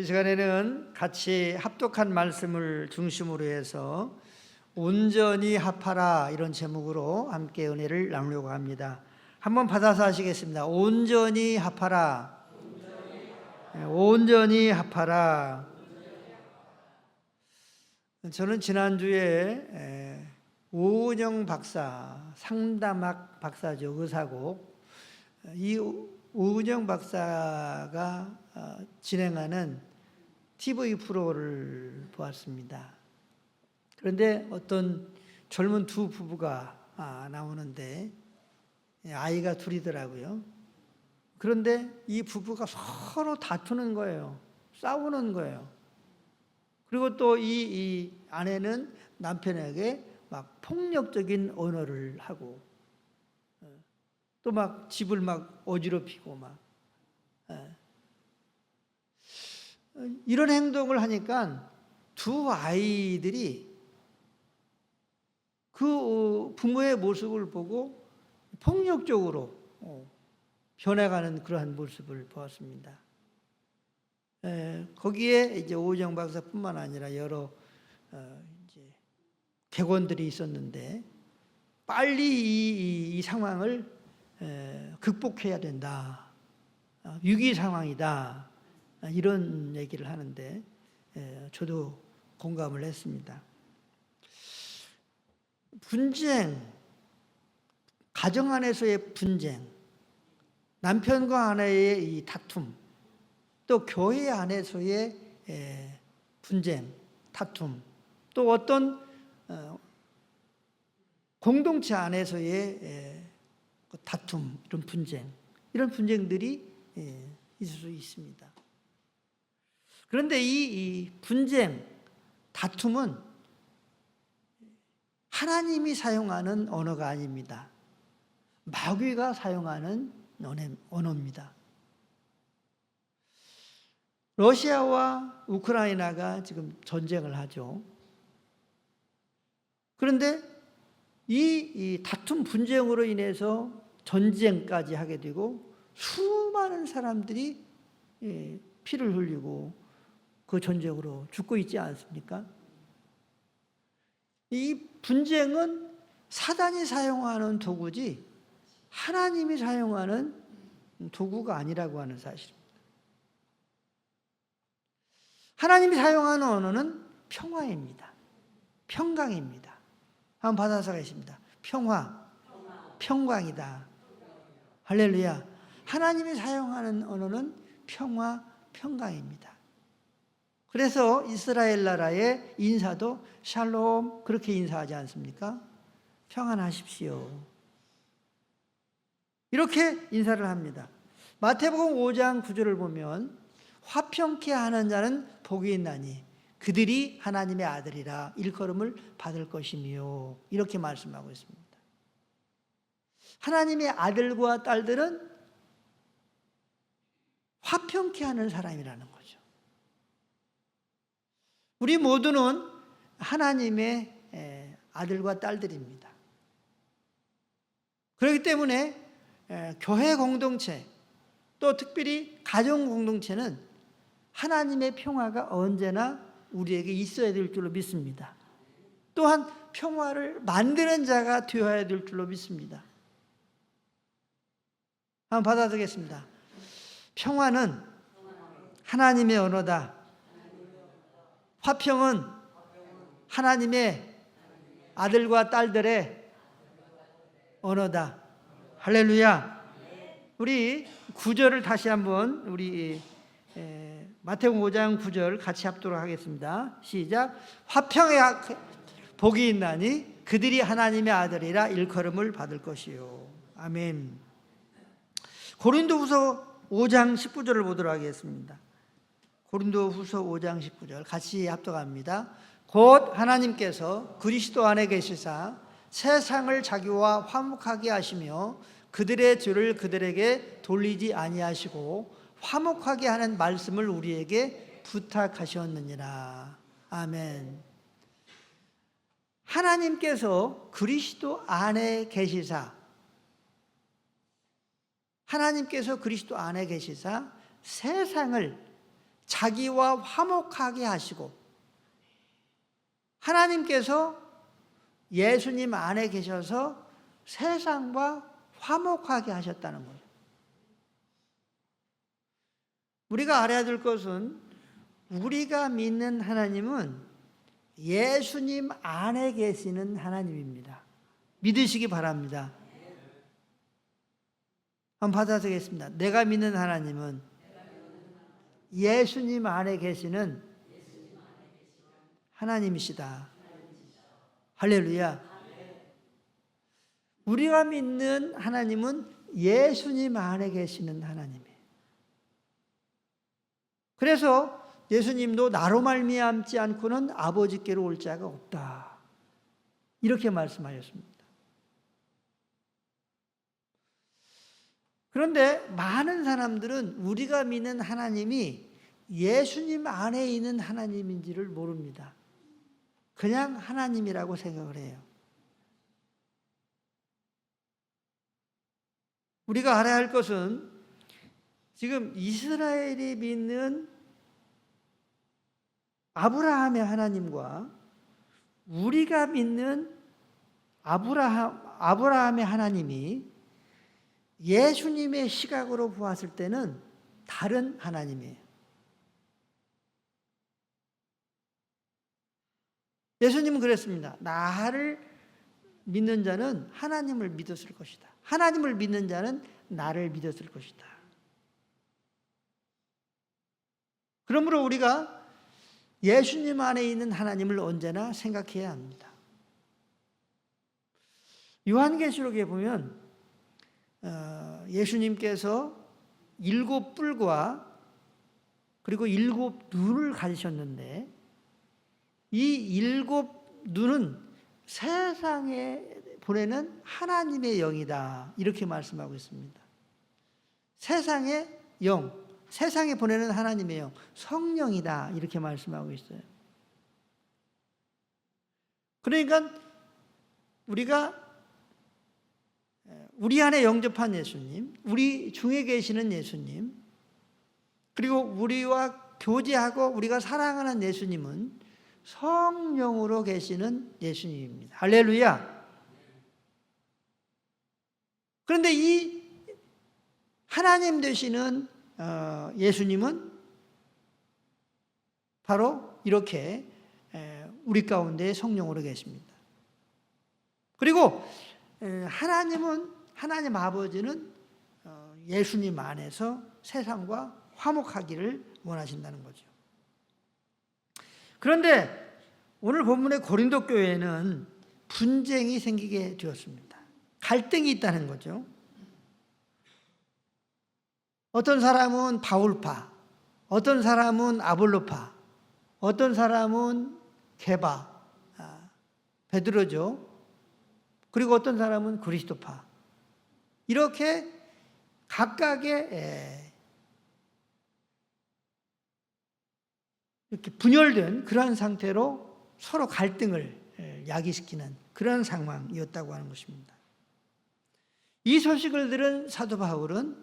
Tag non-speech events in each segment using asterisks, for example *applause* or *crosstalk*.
이 시간에는 같이 합독한 말씀을 중심으로 해서 온전히 합하라 이런 제목으로 함께 은혜를 나누려고 합니다. 한번 받아서 하시겠습니다. 온전히 합하라. 네, 온전히 합하라. 저는 지난주에 에, 오은영 박사, 상담학 박사죠, 의사고. 이 오은영 박사가 어, 진행하는 TV 프로를 보았습니다. 그런데 어떤 젊은 두 부부가 아, 나오는데 예, 아이가 둘이더라고요. 그런데 이 부부가 서로 다투는 거예요. 싸우는 거예요. 그리고 또이 이 아내는 남편에게 막 폭력적인 언어를 하고 또 막 집을 막 어지럽히고 막 예. 이런 행동을 하니까 두 아이들이 그 어, 부모의 모습을 보고 폭력적으로 어, 변해가는 그러한 모습을 보았습니다. 에, 거기에 이제 오정 박사뿐만 아니라 여러 어, 이제 객원들이 있었는데 빨리 이, 이, 이 상황을 에, 극복해야 된다. 어, 위기 상황이다. 아, 이런 얘기를 하는데 에, 저도 공감을 했습니다. 분쟁, 가정 안에서의 분쟁, 남편과 아내의 이 다툼, 또 교회 안에서의 에, 분쟁, 다툼, 또 어떤 어, 공동체 안에서의 에, 그 다툼, 이런 분쟁, 이런 분쟁들이 에, 있을 수 있습니다. 그런데 이, 이 분쟁, 다툼은 하나님이 사용하는 언어가 아닙니다. 마귀가 사용하는 언어입니다. 러시아와 우크라이나가 지금 전쟁을 하죠. 그런데 이, 이 다툼 분쟁으로 인해서 전쟁까지 하게 되고 수많은 사람들이 예, 피를 흘리고 그 전쟁으로 죽고 있지 않습니까? 이 분쟁은 사단이 사용하는 도구지 하나님이 사용하는 도구가 아니라고 하는 사실입니다. 하나님이 사용하는 언어는 평화입니다. 평강입니다. 한번 받아서 가겠습니다. 평화, 평강이다. 할렐루야. 하나님이 사용하는 언어는 평화, 평강입니다. 그래서 이스라엘 나라의 인사도 샬롬 그렇게 인사하지 않습니까? 평안하십시오. 이렇게 인사를 합니다. 마태복음 5장 9절을 보면 화평케 하는 자는 복이 있나니 그들이 하나님의 아들이라 일컬음을 받을 것이며 이렇게 말씀하고 있습니다. 하나님의 아들과 딸들은 화평케 하는 사람이라는 거죠. 우리 모두는 하나님의 아들과 딸들입니다. 그렇기 때문에 교회 공동체 또 특별히 가정 공동체는 하나님의 평화가 언제나 우리에게 있어야 될 줄로 믿습니다. 또한 평화를 만드는 자가 되어야 될 줄로 믿습니다. 한번 받아들겠습니다. 평화는 하나님의 언어다. 화평은 하나님의 아들과 딸들의 언어다. 할렐루야. 우리 구절을 다시 한번 우리 마태복음 5장 9절 같이 합도록 하겠습니다. 시작. 화평의 복이 있나니 그들이 하나님의 아들이라 일컬음을 받을 것이요. 아멘. 고린도후서 5장 19절을 보도록 하겠습니다. 고린도후서 5장 19절 같이 합독합니다. 곧 하나님께서 그리스도 안에 계시사 세상을 자기와 화목하게 하시며 그들의 죄를 그들에게 돌리지 아니하시고 화목하게 하는 말씀을 우리에게 부탁하셨느니라. 아멘. 하나님께서 그리스도 안에 계시사 하나님께서 그리스도 안에 계시사 세상을 자기와 화목하게 하시고 하나님께서 예수님 안에 계셔서 세상과 화목하게 하셨다는 거예요. 우리가 알아야 될 것은 우리가 믿는 하나님은 예수님 안에 계시는 하나님입니다. 믿으시기 바랍니다. 한번 받아드리겠습니다. 내가 믿는 하나님은 예수님 안에 계시는 하나님이시다. 할렐루야. 우리가 믿는 하나님은 예수님 안에 계시는 하나님이에요. 그래서 예수님도 나로 말미암지 않고는 아버지께로 올 자가 없다. 이렇게 말씀하셨습니다. 그런데 많은 사람들은 우리가 믿는 하나님이 예수님 안에 있는 하나님인지를 모릅니다. 그냥 하나님이라고 생각을 해요. 우리가 알아야 할 것은 지금 이스라엘이 믿는 아브라함의 하나님과 우리가 믿는 아브라함, 아브라함의 하나님이 예수님의 시각으로 보았을 때는 다른 하나님이에요. 예수님은 그랬습니다. 나를 믿는 자는 하나님을 믿었을 것이다. 하나님을 믿는 자는 나를 믿었을 것이다. 그러므로 우리가 예수님 안에 있는 하나님을 언제나 생각해야 합니다. 요한계시록에 보면 어, 예수님께서 일곱 뿔과 그리고 일곱 눈을 가지셨는데 이 일곱 눈은 세상에 보내는 하나님의 영이다. 이렇게 말씀하고 있습니다. 세상의 영, 세상에 보내는 하나님의 영, 성령이다. 이렇게 말씀하고 있어요. 그러니까 우리가 우리 안에 영접한 예수님, 우리 중에 계시는 예수님, 그리고 우리와 교제하고 우리가 사랑하는 예수님은 성령으로 계시는 예수님입니다. 할렐루야. 그런데 이 하나님 되시는 어, 예수님은 바로 이렇게 우리 가운데 성령으로 계십니다. 그리고 하나님은 하나님 아버지는 어, 예수님 안에서 세상과 화목하기를 원하신다는 거죠. 그런데 오늘 본문의 고린도 교회는 분쟁이 생기게 되었습니다. 갈등이 있다는 거죠. 어떤 사람은 바울파, 어떤 사람은 아볼로파, 어떤 사람은 게바, 아, 베드로죠. 그리고 어떤 사람은 그리스도파. 이렇게 각각의 이렇게 분열된 그러한 상태로 서로 갈등을 야기시키는 그런 상황이었다고 하는 것입니다. 이 소식을 들은 사도 바울은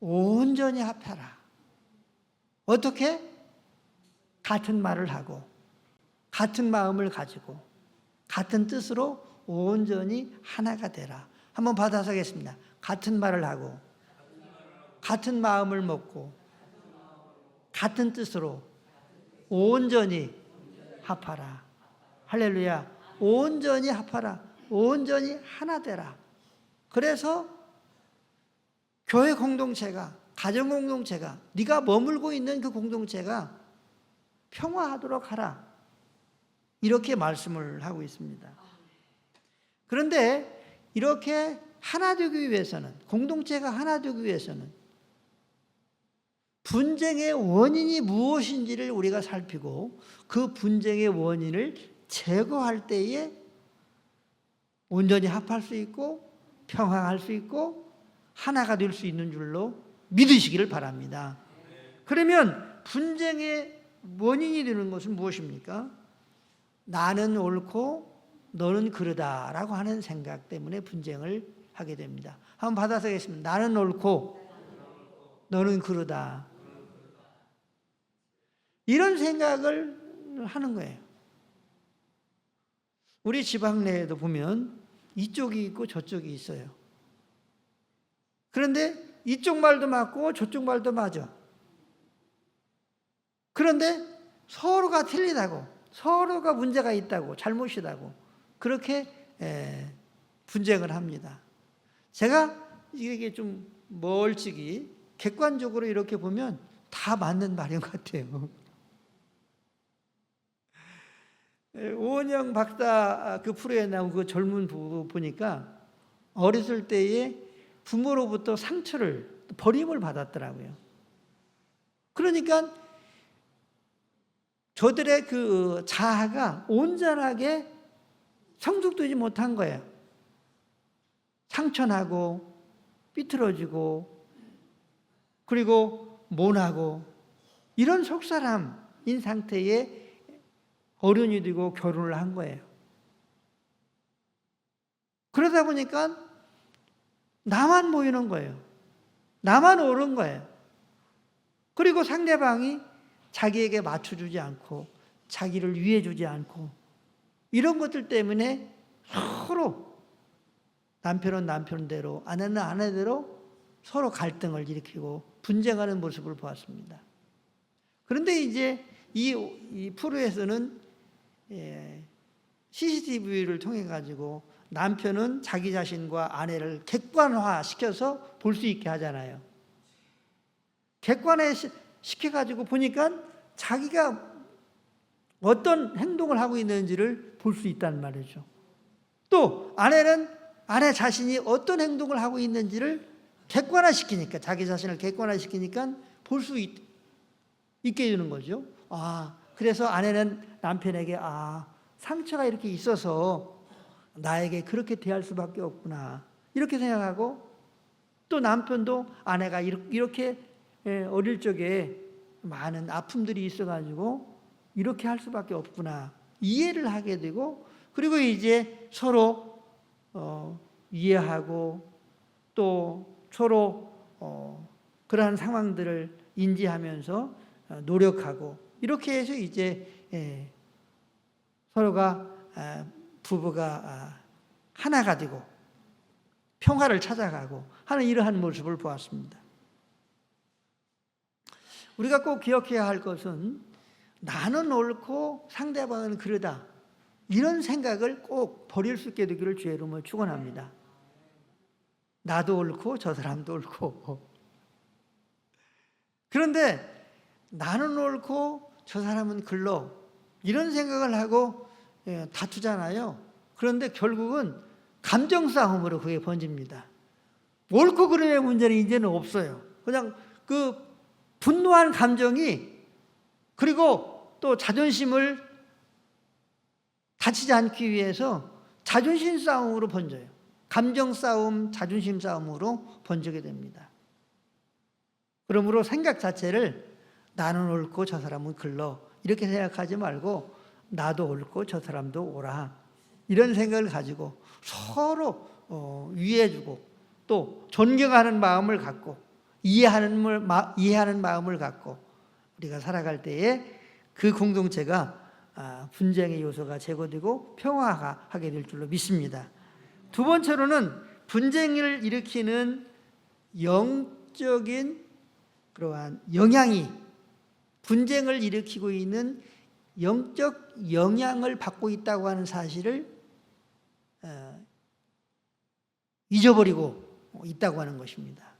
온전히 합하라. 어떻게? 같은 말을 하고, 같은 마음을 가지고, 같은 뜻으로 온전히 하나가 되라. 한번 받아서겠습니다. 같은 말을 하고, 같은 마음을 먹고, 같은 뜻으로 온전히 합하라. 할렐루야. 온전히 합하라. 온전히 하나 되라. 그래서 교회 공동체가 가정 공동체가 네가 머물고 있는 그 공동체가 평화하도록 하라. 이렇게 말씀을 하고 있습니다. 그런데 이렇게 하나 되기 위해서는 공동체가 하나 되기 위해서는 분쟁의 원인이 무엇인지를 우리가 살피고 그 분쟁의 원인을 제거할 때에 온전히 합할 수 있고 평화할 수 있고 하나가 될 수 있는 줄로 믿으시기를 바랍니다. 그러면 분쟁의 원인이 되는 것은 무엇입니까? 나는 옳고 너는 그러다라고 하는 생각 때문에 분쟁을 하게 됩니다. 한번 받아서 겠습니다. 나는 옳고 너는 그러다. 이런 생각을 하는 거예요. 우리 지방 내에도 보면 이쪽이 있고 저쪽이 있어요. 그런데 이쪽 말도 맞고 저쪽 말도 맞아. 그런데 서로가 틀리다고, 서로가 문제가 있다고, 잘못이다고, 그렇게 에, 분쟁을 합니다. 제가 이게 좀 멀찍이 객관적으로 이렇게 보면 다 맞는 말인 것 같아요. 에, 오은영 박사 그 프로에 나온 그 젊은 부부 보니까 어렸을 때에 부모로부터 상처를 버림을 받았더라고요. 그러니까 저들의 그 자아가 온전하게 성숙되지 못한 거예요. 상처나고 삐뚤어지고 그리고 모나고 이런 속사람인 상태에 어른이 되고 결혼을 한 거예요. 그러다 보니까 나만 보이는 거예요. 나만 옳은 거예요. 그리고 상대방이 자기에게 맞춰주지 않고 자기를 위해주지 않고 이런 것들 때문에 서로 남편은 남편대로 아내는 아내대로 서로 갈등을 일으키고 분쟁하는 모습을 보았습니다. 그런데 이제 이, 이 프로에서는 예, CCTV를 통해 가지고 남편은 자기 자신과 아내를 객관화 시켜서 볼 수 있게 하잖아요. 객관화 시켜 가지고 보니까 자기가 어떤 행동을 하고 있는지를 볼 수 있단 말이죠. 또 아내는 아내 자신이 어떤 행동을 하고 있는지를 객관화 시키니까 자기 자신을 객관화 시키니까 볼 수 있게 되는 거죠. 아, 그래서 아내는 남편에게 아, 상처가 이렇게 있어서 나에게 그렇게 대할 수밖에 없구나. 이렇게 생각하고 또 남편도 아내가 이렇게 예, 어릴 적에 많은 아픔들이 있어가지고 이렇게 할 수밖에 없구나. 이해를 하게 되고 그리고 이제 서로 어, 이해하고 또 서로 어, 그러한 상황들을 인지하면서 어, 노력하고 이렇게 해서 이제 예, 서로가 아, 부부가 아, 하나가 되고 평화를 찾아가고 하는 이러한 모습을 보았습니다. 우리가 꼭 기억해야 할 것은 나는 옳고 상대방은 그러다. 이런 생각을 꼭 버릴 수 있게 되기를 주의 이름으로 축원합니다. 나도 옳고 저 사람도 옳고. 그런데 나는 옳고 저 사람은 글러 이런 생각을 하고 예, 다투잖아요. 그런데 결국은 감정 싸움으로 그게 번집니다. 옳고 그름의 문제는 이제는 없어요. 그냥 그 분노한 감정이 그리고 또 자존심을 다치지 않기 위해서 자존심 싸움으로 번져요. 감정 싸움, 자존심 싸움으로 번지게 됩니다. 그러므로 생각 자체를 나는 옳고 저 사람은 글러 이렇게 생각하지 말고 나도 옳고 저 사람도 옳아 이런 생각을 가지고 서로 어, 위해주고 또 존경하는 마음을 갖고 이해하는, 이해하는 마음을 갖고 우리가 살아갈 때에 그 공동체가 아, 분쟁의 요소가 제거되고 평화가 하게 될 줄로 믿습니다. 두 번째로는 분쟁을 일으키는 영적인 그러한 영향이 분쟁을 일으키고 있는 영적 영향을 받고 있다고 하는 사실을 어, 잊어버리고 있다고 하는 것입니다.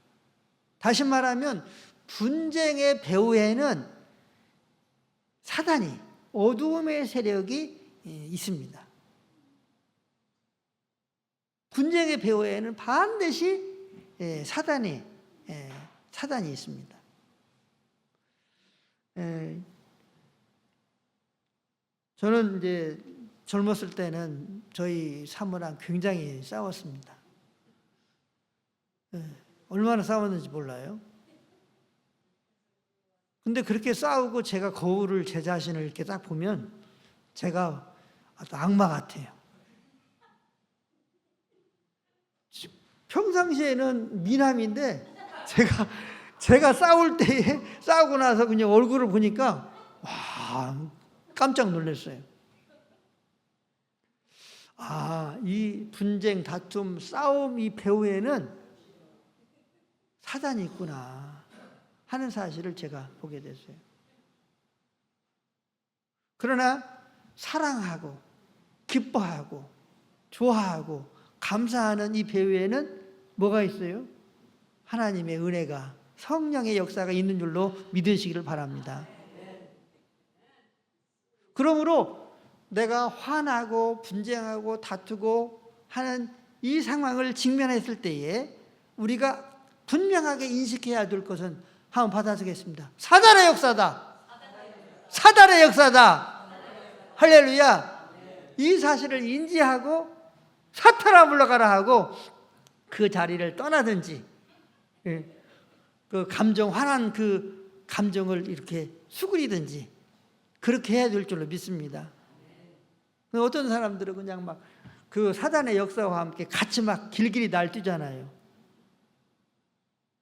다시 말하면 분쟁의 배후에는 사단이 어두움의 세력이 예, 있습니다. 분쟁의 배후에는 반드시 예, 사단이 예, 사단이 있습니다. 저는 이제 젊었을 때는 저희 사모랑 굉장히 싸웠습니다. 얼마나 싸웠는지 몰라요. 근데 그렇게 싸우고 제가 거울을 제 자신을 이렇게 딱 보면 제가 악마 같아요. 평상시에는 미남인데 제가 제가 싸울 때에 *laughs* 싸우고 나서 그냥 얼굴을 보니까 와, 깜짝 놀랐어요. 아, 이 분쟁, 다툼, 싸움 이 배후에는 사단이 있구나 하는 사실을 제가 보게 됐어요. 그러나 사랑하고 기뻐하고 좋아하고 감사하는 이 배후에는 뭐가 있어요? 하나님의 은혜가 성령의 역사가 있는 줄로 믿으시기를 바랍니다. 그러므로 내가 화나고 분쟁하고 다투고 하는 이 상황을 직면했을 때에 우리가 분명하게 인식해야 될 것은 한번 받아주겠습니다. 사단의 역사다. 사단의 역사다. 할렐루야. 이 사실을 인지하고 사탄아 물러가라 하고 그 자리를 떠나든지 예, 그 감정 화난 그 감정을 이렇게 수그리든지 그렇게 해야 될 줄로 믿습니다. 어떤 사람들은 그냥 막 그 사단의 역사와 함께 같이 막 길길이 날뛰잖아요.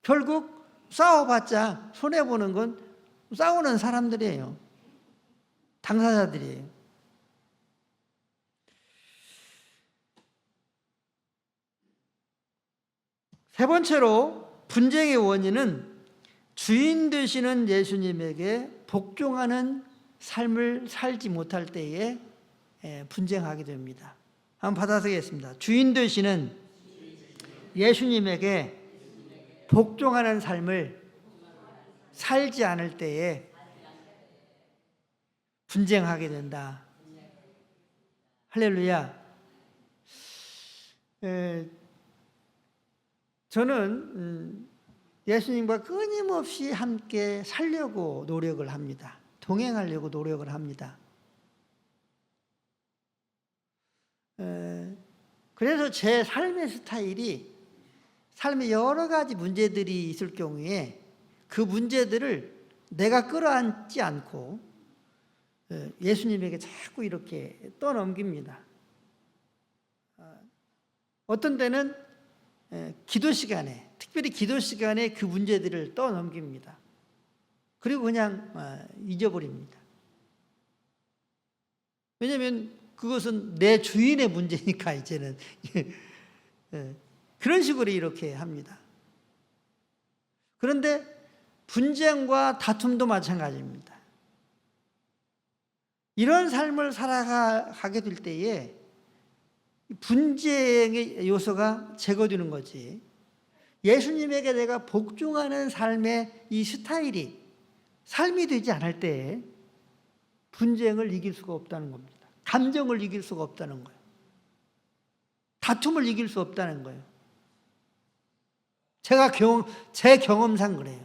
결국 싸워봤자 손해보는 건 싸우는 사람들이에요. 당사자들이에요. 세 번째로 분쟁의 원인은 주인 되시는 예수님에게 복종하는 삶을 살지 못할 때에 예, 분쟁하게 됩니다. 한번 받아서겠습니다. 주인 되시는 예수님에게 복종하는 삶을 살지 않을 때에 분쟁하게 된다. 할렐루야. 에, 저는 음, 예수님과 끊임없이 함께 살려고 노력을 합니다. 동행하려고 노력을 합니다. 에, 그래서 제 삶의 스타일이 삶에 여러 가지 문제들이 있을 경우에 그 문제들을 내가 끌어안지 않고 에, 예수님에게 자꾸 이렇게 떠넘깁니다. 아, 어떤 때는 에, 기도 시간에, 특별히 기도 시간에 그 문제들을 떠넘깁니다. 그리고 그냥 아, 잊어버립니다. 왜냐하면 그것은 내 주인의 문제니까 이제는 *laughs* 예, 그런 식으로 이렇게 합니다. 그런데 분쟁과 다툼도 마찬가지입니다. 이런 삶을 살아가게 될 때에 분쟁의 요소가 제거되는 거지. 예수님에게 내가 복종하는 삶의 이 스타일이 삶이 되지 않을 때 분쟁을 이길 수가 없다는 겁니다. 감정을 이길 수가 없다는 거예요. 다툼을 이길 수 없다는 거예요. 제가 경험, 제 경험상 그래요.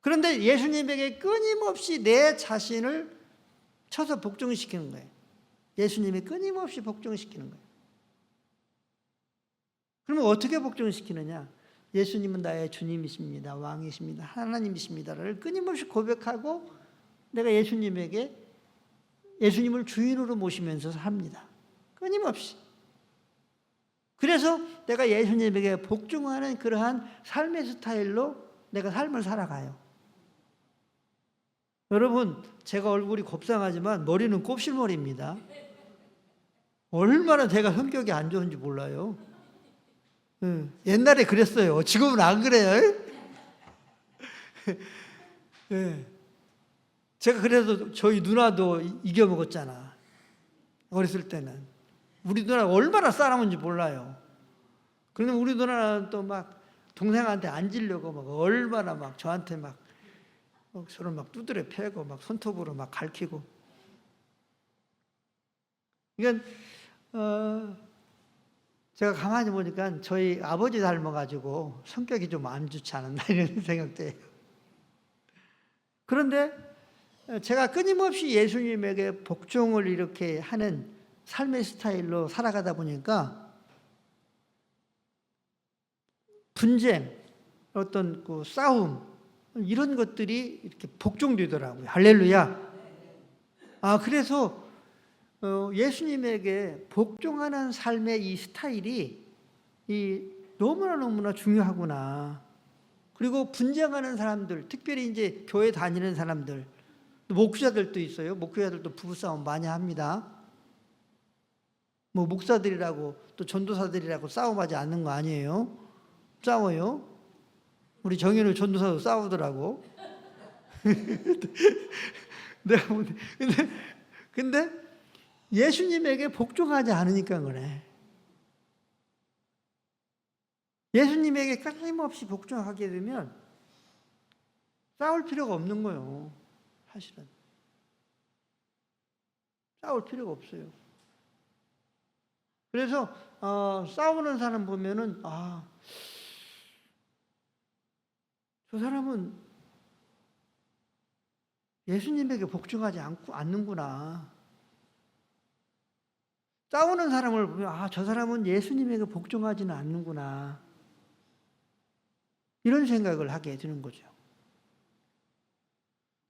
그런데 예수님에게 끊임없이 내 자신을 쳐서 복종시키는 거예요. 예수님이 끊임없이 복종시키는 거예요. 그러면 어떻게 복종시키느냐? 예수님은 나의 주님이십니다. 왕이십니다. 하나님이십니다를 끊임없이 고백하고 내가 예수님에게 예수님을 주인으로 모시면서 삽니다. 끊임없이. 그래서 내가 예수님에게 복종하는 그러한 삶의 스타일로 내가 삶을 살아가요. 여러분, 제가 얼굴이 곱상하지만 머리는 곱실머리입니다. 얼마나 제가 성격이 안 좋은지 몰라요. 응. 옛날에 그랬어요. 지금은 안 그래요. 네. 제가 그래서 저희 누나도 이겨먹었잖아. 어렸을 때는. 우리 누나 얼마나 싸움인지 몰라요. 그런데 우리 누나는 또막 동생한테 앉으려고 막 얼마나 막 저한테 막 서로 막 두드려 패고 막 손톱으로 막 갈키고. 그러니까 어 제가 가만히 보니까 저희 아버지 닮아가지고 성격이 좀 안 좋지 않았나 *laughs* 이런 생각도 해요. 그런데 제가 끊임없이 예수님에게 복종을 이렇게 하는 삶의 스타일로 살아가다 보니까 분쟁, 어떤 그 싸움, 이런 것들이 이렇게 복종되더라고요. 할렐루야. 아, 그래서 어, 예수님에게 복종하는 삶의 이 스타일이 이 너무나 너무나 중요하구나. 그리고 분쟁하는 사람들, 특별히 이제 교회 다니는 사람들, 목회자들도 있어요. 목회자들도 부부싸움 많이 합니다. 뭐 목사들이라고 또 전도사들이라고 싸움하지 않는 거 아니에요? 싸워요. 우리 정현우 전도사도 싸우더라고. *laughs* 내가 보니 근데 근데 예수님에게 복종하지 않으니까 그래. 예수님에게 끊임없이 복종하게 되면 싸울 필요가 없는 거예요. 사실은 싸울 필요가 없어요. 그래서 어, 싸우는 사람 보면은 아, 저 사람은 예수님에게 복종하지 않고 않는구나. 싸우는 사람을 보면 아, 저 사람은 예수님에게 복종하지는 않는구나. 이런 생각을 하게 되는 거죠.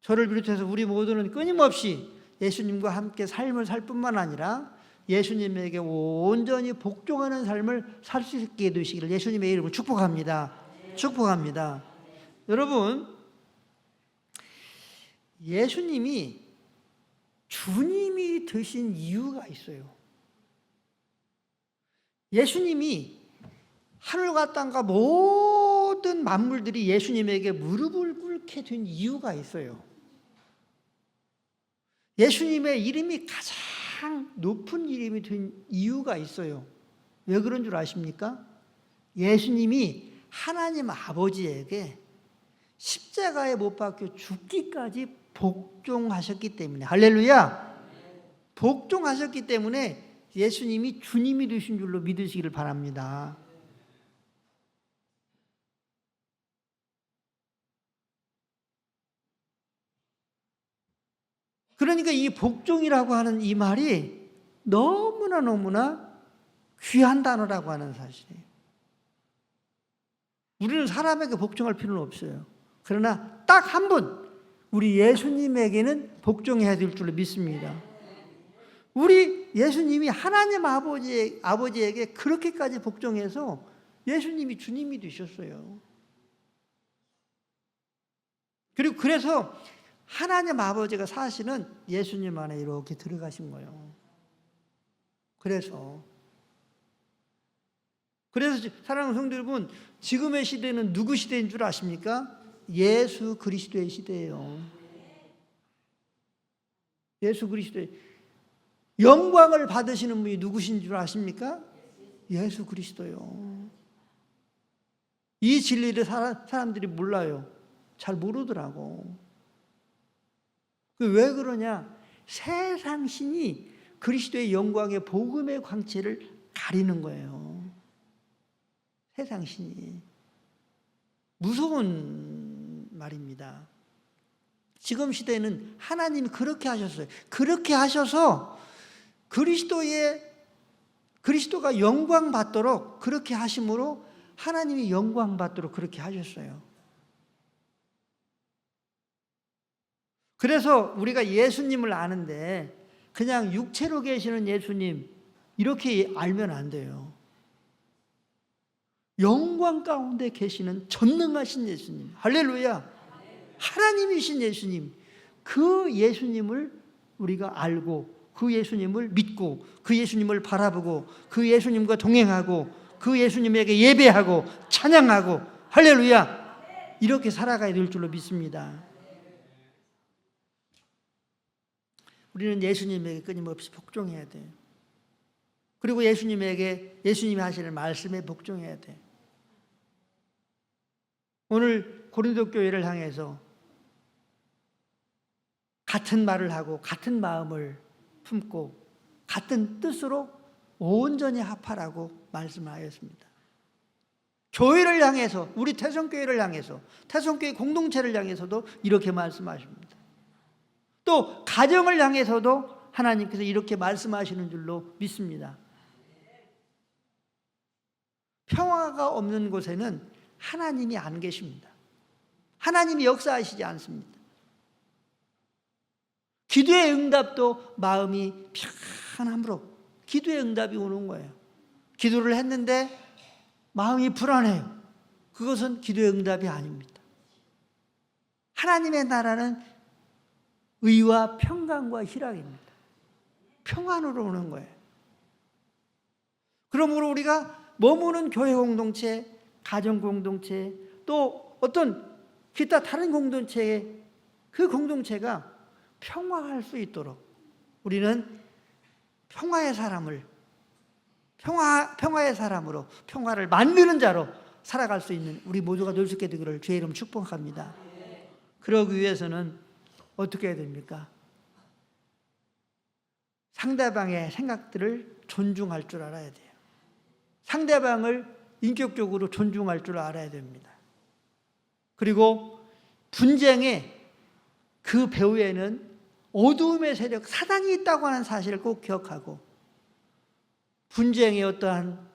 저를 비롯해서 우리 모두는 끊임없이 예수님과 함께 삶을 살 뿐만 아니라 예수님에게 온전히 복종하는 삶을 살 수 있게 되시기를 예수님의 이름으로 축복합니다. 축복합니다. 여러분, 예수님이 주님이 되신 이유가 있어요. 예수님이 하늘과 땅과 모든 만물들이 예수님에게 무릎을 꿇게 된 이유가 있어요. 예수님의 이름이 가장 높은 이름이 된 이유가 있어요. 왜 그런 줄 아십니까? 예수님이 하나님 아버지에게 십자가에 못 박혀 죽기까지 복종하셨기 때문에 할렐루야. 복종하셨기 때문에 예수님이 주님이 되신 줄로 믿으시기를 바랍니다. 그러니까 이 복종이라고 하는 이 말이 너무나 너무나 귀한 단어라고 하는 사실이에요. 우리는 사람에게 복종할 필요는 없어요. 그러나 딱 한 분, 우리 예수님에게는 복종해야 될 줄로 믿습니다. 우리 예수님이 하나님 아버지, 아버지에게 그렇게까지 복종해서 예수님이 주님이 되셨어요. 그리고 그래서 하나님 아버지가 사실은 예수님 안에 이렇게 들어가신 거예요. 그래서 그래서 사랑하는 성도 여러분, 지금의 시대는 누구 시대인 줄 아십니까? 예수 그리스도의 시대예요. 예수 그리스도의 영광을 받으시는 분이 누구신 줄 아십니까? 예수 그리스도요. 이 진리를 사람들이 몰라요. 잘 모르더라고. 그왜 그러냐? 세상 신이 그리스도의 영광의 복음의 광채를 가리는 거예요. 세상 신이. 무서운 말입니다. 지금 시대는 하나님이 그렇게 하셨어요. 그렇게 하셔서 그리스도의 그리스도가 영광 받도록 그렇게 하심으로 하나님이 영광 받도록 그렇게 하셨어요. 그래서 우리가 예수님을 아는데 그냥 육체로 계시는 예수님 이렇게 알면 안 돼요. 영광 가운데 계시는 전능하신 예수님. 할렐루야. 하나님이신 예수님. 그 예수님을 우리가 알고 그 예수님을 믿고 그 예수님을 바라보고 그 예수님과 동행하고 그 예수님에게 예배하고 찬양하고 할렐루야. 이렇게 살아가야 될 줄로 믿습니다. 우리는 예수님에게 끊임없이 복종해야 돼요. 그리고 예수님에게 예수님이 하시는 말씀에 복종해야 돼. 오늘 고린도 교회를 향해서 같은 말을 하고 같은 마음을 품고 같은 뜻으로 온전히 합하라고 말씀하였습니다. 교회를 향해서 우리 태성교회를 향해서 태성교회 공동체를 향해서도 이렇게 말씀하십니다. 또 가정을 향해서도 하나님께서 이렇게 말씀하시는 줄로 믿습니다. 평화가 없는 곳에는 하나님이 안 계십니다. 하나님이 역사하시지 않습니다. 기도의 응답도 마음이 편함으로 기도의 응답이 오는 거예요. 기도를 했는데 마음이 불안해요. 그것은 기도의 응답이 아닙니다. 하나님의 나라는 의와 평강과 희락입니다. 평안으로 오는 거예요. 그러므로 우리가 머무는 교회 공동체, 가정 공동체, 또 어떤 기타 다른 공동체의 그 공동체가 평화할 수 있도록 우리는 평화의 사람을 평화 평화의 사람으로 평화를 만드는 자로 살아갈 수 있는 우리 모두가 될 수 있게 되기를 주의 이름 축복합니다. 그러기 위해서는 어떻게 해야 됩니까? 상대방의 생각들을 존중할 줄 알아야 돼요. 상대방을 인격적으로 존중할 줄 알아야 됩니다. 그리고 분쟁의 그 배후에는 어두움의 세력, 사단이 있다고 하는 사실을 꼭 기억하고 분쟁의 어떠한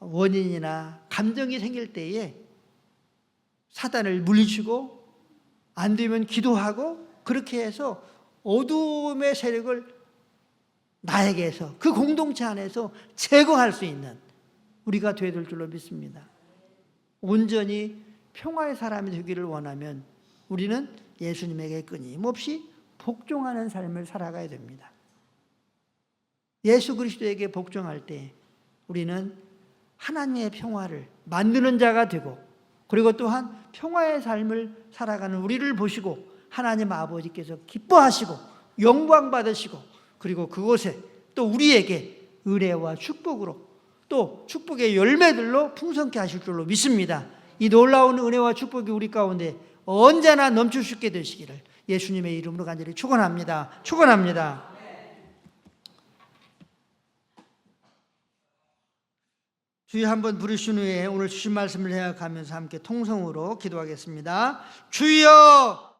원인이나 감정이 생길 때에 사단을 물리치고 안 되면 기도하고 그렇게 해서 어두움의 세력을 나에게서 그 공동체 안에서 제거할 수 있는 우리가 되야 될 줄로 믿습니다. 온전히 평화의 사람이 되기를 원하면 우리는 예수님에게 끊임없이 복종하는 삶을 살아가야 됩니다. 예수 그리스도에게 복종할 때 우리는 하나님의 평화를 만드는 자가 되고 그리고 또한 평화의 삶을 살아가는 우리를 보시고 하나님 아버지께서 기뻐하시고 영광 받으시고 그리고 그곳에 또 우리에게 은혜와 축복으로 또 축복의 열매들로 풍성케 하실 줄로 믿습니다. 이 놀라운 은혜와 축복이 우리 가운데 언제나 넘칠 수 있게 되시기를 예수님의 이름으로 간절히 축원합니다. 축원합니다. 주여 한번 부르신 후에 오늘 주신 말씀을 생각하면서 함께 통성으로 기도하겠습니다. 주여